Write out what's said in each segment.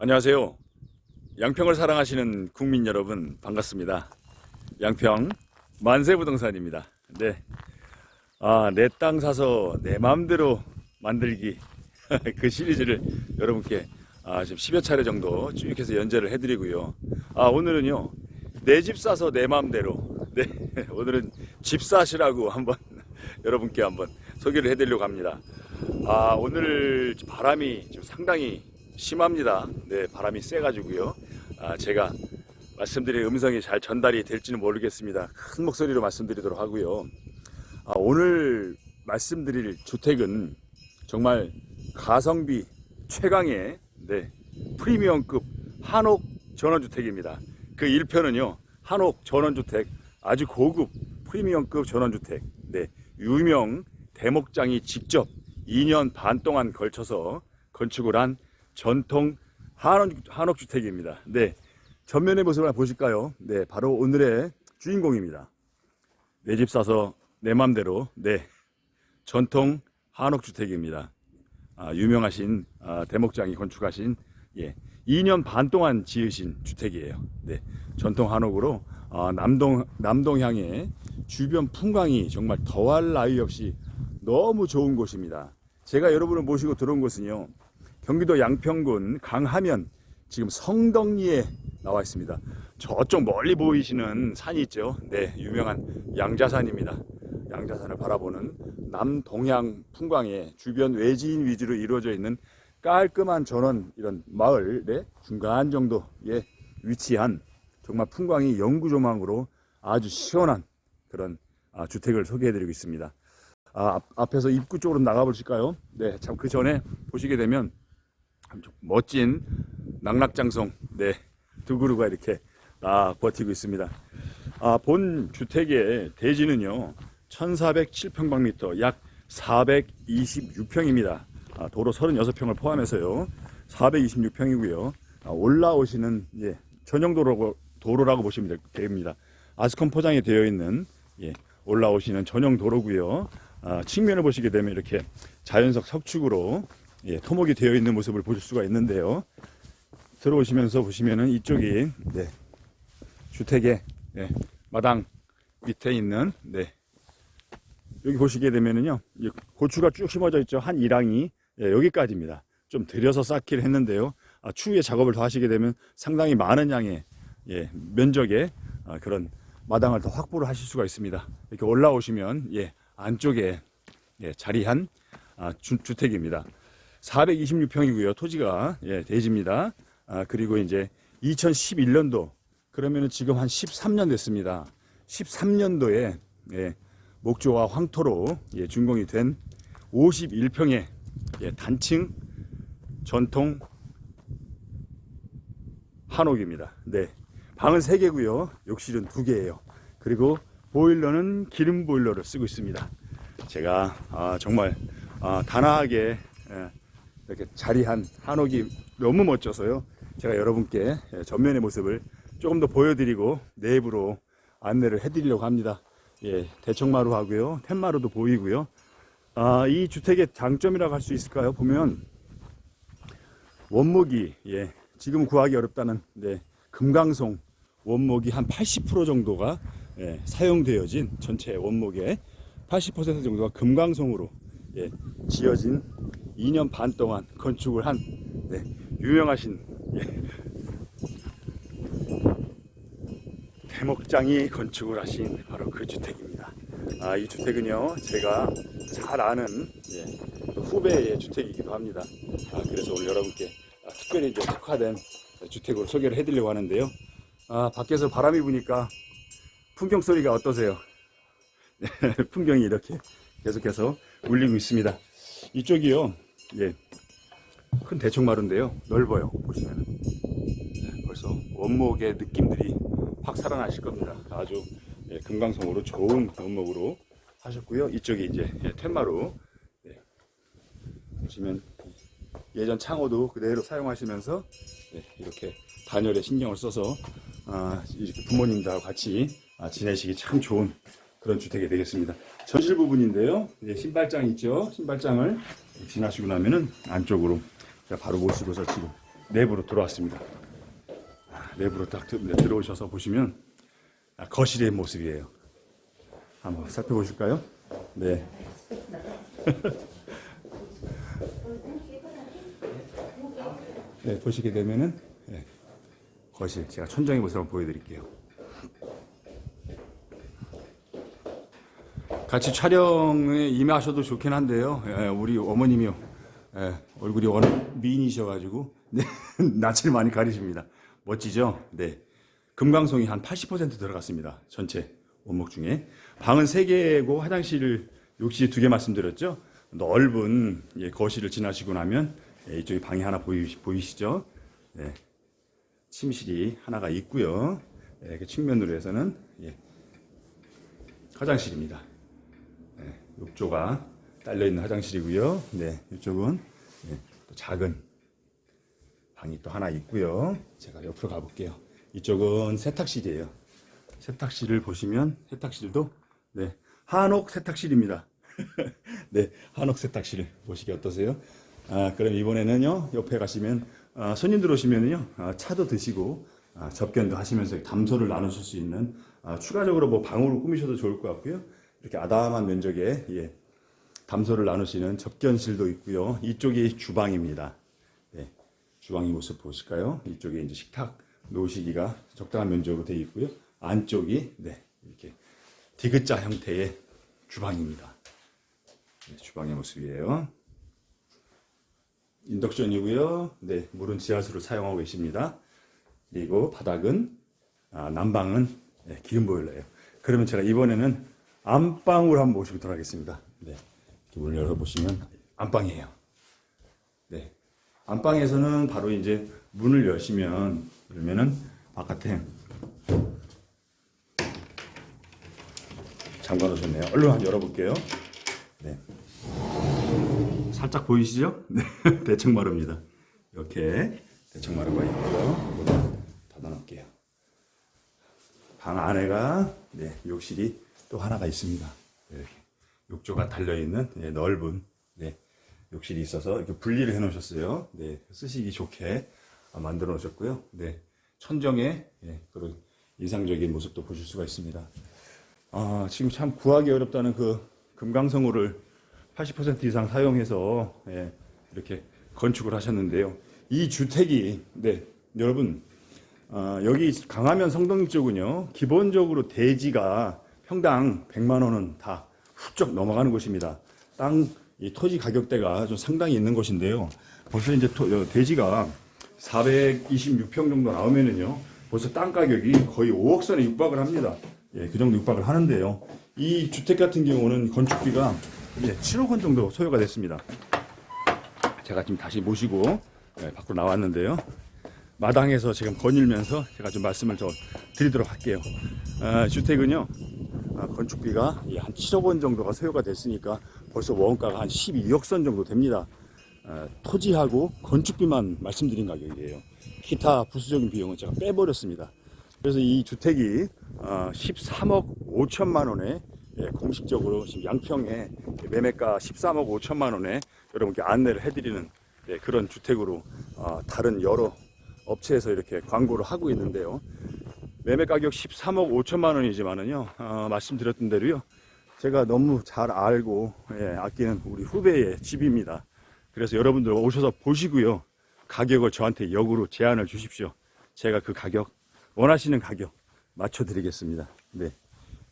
안녕하세요. 양평을 사랑하시는 국민 여러분 반갑습니다. 양평 만세 부동산입니다. 네. 아, 내 땅 사서 내 마음대로 만들기 그 시리즈를 여러분께 아, 지금 10여 차례 정도 쭉 해서 연재를 해 드리고요. 아, 오늘은요. 내 집 사서 내 마음대로. 네. 오늘은 집 사시라고 한번 여러분께 한번 소개를 해 드리려고 합니다. 아, 오늘 바람이 지금 상당히 심합니다. 네, 바람이 세가지고요. 아, 제가 말씀드린 음성이 잘 전달이 될지는 모르겠습니다. 큰 목소리로 말씀드리도록 하고요. 아, 오늘 말씀드릴 주택은 정말 가성비 최강의 네, 프리미엄급 한옥 전원주택입니다. 그 1편은요, 한옥 전원주택 아주 고급 프리미엄급 전원주택, 네, 유명 대목장이 직접 2년 반 동안 걸쳐서 건축을 한 전통 한옥, 한옥주택입니다. 네, 전면의 모습을 보실까요? 네, 바로 오늘의 주인공입니다. 내 집 사서 내 맘대로, 네, 전통 한옥주택입니다. 아, 유명하신 아, 대목장이 건축하신 예, 2년 반 동안 지으신 주택이에요. 네, 전통 한옥으로 아, 남동 남동향의 주변 풍광이 정말 더할 나위 없이 너무 좋은 곳입니다. 제가 여러분을 모시고 들어온 곳은요. 경기도 양평군 강하면 지금 성덕리에 나와 있습니다. 저쪽 멀리 보이시는 산이 있죠. 네, 유명한 양자산입니다. 양자산을 바라보는 남동향 풍광의 주변 외지인 위주로 이루어져 있는 깔끔한 전원 이런 마을의 중간 정도에 위치한 정말 풍광이 영구조망으로 아주 시원한 그런 아, 주택을 소개해드리고 있습니다. 아, 앞, 앞에서 입구 쪽으로 나가 보실까요? 네, 참 그 전에 보시게 되면 참 멋진 낙락장성 네, 두 그루가 이렇게 딱 버티고 있습니다. 아, 본 주택의 대지는요, 1407평방미터, 약 426평입니다. 아, 도로 36평을 포함해서요, 426평이고요. 아, 올라오시는 예, 전용 도로라고, 도로라고 보시면 될- 됩니다. 아스콘 포장이 되어 있는 예, 올라오시는 전용 도로고요. 아, 측면을 보시게 되면 이렇게 자연석 석축으로 예, 토목이 되어 있는 모습을 보실 수가 있는데요. 들어오시면서 보시면은 이쪽이 네, 주택의 예, 마당 밑에 있는 네, 여기 보시게 되면은요 이 고추가 쭉 심어져 있죠 한 일항이 예, 여기까지입니다. 좀 들여서 쌓기를 했는데요. 아, 추후에 작업을 더 하시게 되면 상당히 많은 양의 예, 면적의 아, 그런 마당을 더 확보를 하실 수가 있습니다. 이렇게 올라오시면 예, 안쪽에 예, 자리한 아, 주, 주택입니다. 426평이고요. 토지가 예, 대지입니다. 아, 그리고 이제 2011년도 그러면은 지금 한 13년 됐습니다. 13년도에 예, 목조와 황토로 예, 준공이 된 51평의 예, 단층 전통 한옥입니다. 네. 방은 3개고요. 욕실은 2개예요. 그리고 보일러는 기름 보일러를 쓰고 있습니다. 제가 아, 정말 아, 단아하게 예, 이렇게 자리한 한옥이 너무 멋져서요. 제가 여러분께 예, 전면의 모습을 조금 더 보여드리고 내부로 안내를 해드리려고 합니다. 예, 대청마루 하고요. 텐마루도 보이고요. 아, 이 주택의 장점이라고 할 수 있을까요? 보면 원목이 예, 지금 구하기 어렵다는 네, 금강송 원목이 한 80% 정도가 예, 사용되어진 전체 원목의 80% 정도가 금강송으로 예, 지어진 2년 반 동안 건축을 한 네, 유명하신 예, 대목장이 건축을 하신 바로 그 주택입니다. 아, 이 주택은요, 제가 잘 아는 예, 후배의 주택이기도 합니다. 아, 그래서 오늘 여러분께 아, 특별히 이제 특화된 주택으로 소개를 해드리려고 하는데요. 아, 밖에서 바람이 부니까 풍경 소리가 어떠세요? 네, 풍경이 이렇게 계속해서 울리고 있습니다. 이쪽이요, 예, 큰 대청마루인데요. 넓어요. 보시면 벌써 원목의 느낌들이 확 살아나실 겁니다. 아주 예, 금강송으로 좋은 원목으로 하셨고요. 이쪽이 이제 예, 텐마루 예, 보시면 예전 창호도 그대로 사용하시면서 예, 이렇게 단열에 신경을 써서 아, 이렇게 부모님들하고 같이 아, 지내시기 참 좋은 그런 주택이 되겠습니다. 전실 부분인데요. 예, 신발장 있죠. 신발장을 지나시고 나면은 안쪽으로 제가 바로 모시고서 지금 내부로 들어왔습니다. 아, 내부로 딱 들- 네, 들어오셔서 보시면 아, 거실의 모습이에요. 한번 살펴보실까요? 네. 네, 보시게 되면은 네, 거실 제가 천장의 모습을 보여드릴게요. 같이 촬영에 임하셔도 좋긴 한데요. 예, 우리 어머님이요. 예, 얼굴이 워낙 미인이셔가지고 네, 낯을 많이 가리십니다. 멋지죠? 네. 금강송이 한 80% 들어갔습니다. 전체 원목 중에. 방은 3개고 화장실 욕실 2개 말씀드렸죠? 넓은 예, 거실을 지나시고 나면 예, 이쪽에 방이 하나 보이, 보이시죠? 네. 침실이 하나가 있고요. 예, 그 측면으로 해서는 예, 화장실입니다. 네, 욕조가 딸려 있는 화장실이고요. 네, 이쪽은 네, 또 작은 방이 또 하나 있고요. 제가 옆으로 가볼게요. 이쪽은 세탁실이에요. 세탁실을 보시면 세탁실도 네, 한옥 세탁실입니다. 네, 한옥 세탁실 보시기 어떠세요? 아, 그럼 이번에는요 옆에 가시면 아, 손님들 오시면은요 아, 차도 드시고 아, 접견도 하시면서 담소를 나누실 수 있는 아, 추가적으로 뭐 방으로 꾸미셔도 좋을 것 같고요. 이렇게 아담한 면적에 예, 담소를 나누시는 접견실도 있고요. 이쪽이 주방입니다. 네, 주방의 모습 보실까요? 이쪽에 이제 식탁 놓으시기가 적당한 면적으로 되어 있고요. 안쪽이 네, 이렇게 디귿자 형태의 주방입니다. 네, 주방의 모습이에요. 인덕션이고요. 네, 물은 지하수를 사용하고 계십니다. 그리고 바닥은 아, 난방은 네, 기름 보일러예요. 그러면 제가 이번에는 안방으로 한번 모시도록 하겠습니다. 네, 문을 열어보시면 안방이에요. 네, 안방에서는 바로 이제 문을 여시면 그러면은 바깥에 잠가 놓으셨네요. 얼른 한번 열어볼게요. 네. 살짝 보이시죠? 네, 대청 마루입니다. 이렇게 대청 마루가 있고요. 이거를 닫아놓을게요. 방 안에가 네, 욕실이 또 하나가 있습니다. 이렇게 욕조가 달려 있는 네, 넓은 네, 욕실이 있어서 이렇게 분리를 해 놓으셨어요. 네, 쓰시기 좋게 아, 만들어 놓으셨고요. 네, 천정에 예, 그런 이상적인 모습도 보실 수가 있습니다. 아, 지금 참 구하기 어렵다는 그 금강성호를 80% 이상 사용해서 예, 이렇게 건축을 하셨는데요. 이 주택이 네 여러분 아, 여기 강화면 성동리 쪽은요 기본적으로 대지가 평당 100만 원은 다 훌쩍 넘어가는 곳입니다. 땅 이 토지 가격대가 좀 상당히 있는 곳인데요. 벌써 이제 토, 어, 대지가 426평 정도 나오면은요 벌써 땅 가격이 거의 5억 선에 육박을 합니다. 예, 그 정도 육박을 하는데요. 이 주택 같은 경우는 건축비가 이제 7억 원 정도 소요가 됐습니다. 제가 지금 다시 모시고 예, 밖으로 나왔는데요. 마당에서 지금 거닐면서 제가 좀 말씀을 더 드리도록 할게요. 아, 주택은요, 아, 건축비가 예, 한 7억 원 정도가 소요가 됐으니까 벌써 원가가 한 12억 선 정도 됩니다. 아, 토지하고 건축비만 말씀드린 가격이에요. 기타 부수적인 비용은 제가 빼버렸습니다. 그래서 이 주택이 어, 13억 5천만 원에 예, 공식적으로 지금 양평에 매매가 13억 5천만 원에 여러분께 안내를 해드리는 예, 그런 주택으로 어, 다른 여러 업체에서 이렇게 광고를 하고 있는데요. 매매 가격 13억 5천만 원이지만은요, 어, 말씀드렸던 대로요, 제가 너무 잘 알고 예, 아끼는 우리 후배의 집입니다. 그래서 여러분들 오셔서 보시고요, 가격을 저한테 역으로 제안을 주십시오. 제가 그 가격 원하시는 가격 맞춰드리겠습니다. 네.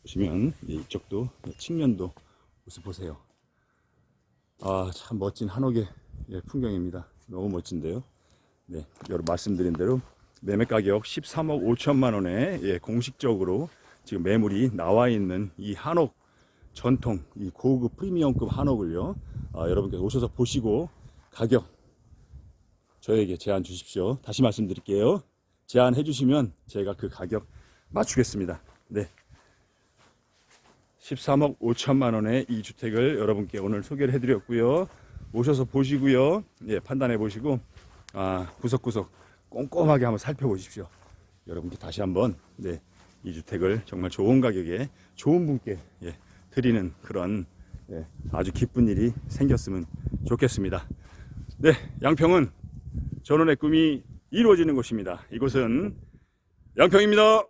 보시면 이쪽도 측면도 모습 보세요. 아, 참 멋진 한옥의 예, 풍경입니다. 너무 멋진데요. 네, 여러분 말씀드린 대로 매매 가격 13억 5천만 원에 예, 공식적으로 지금 매물이 나와 있는 이 한옥 전통 이 고급 프리미엄급 한옥을요. 아, 여러분께서 오셔서 보시고 가격 저에게 제안 주십시오. 다시 말씀드릴게요. 제안해 주시면 제가 그 가격 맞추겠습니다. 네. 13억 5천만 원의 이 주택을 여러분께 오늘 소개를 해드렸고요. 오셔서 보시고요. 예, 판단해 보시고 아, 구석구석 꼼꼼하게 한번 살펴보십시오. 여러분께 다시 한번 네, 이 주택을 정말 좋은 가격에 좋은 분께 예, 드리는 그런 예, 아주 기쁜 일이 생겼으면 좋겠습니다. 네, 양평은 전원의 꿈이 이루어지는 곳입니다. 이곳은 양평입니다.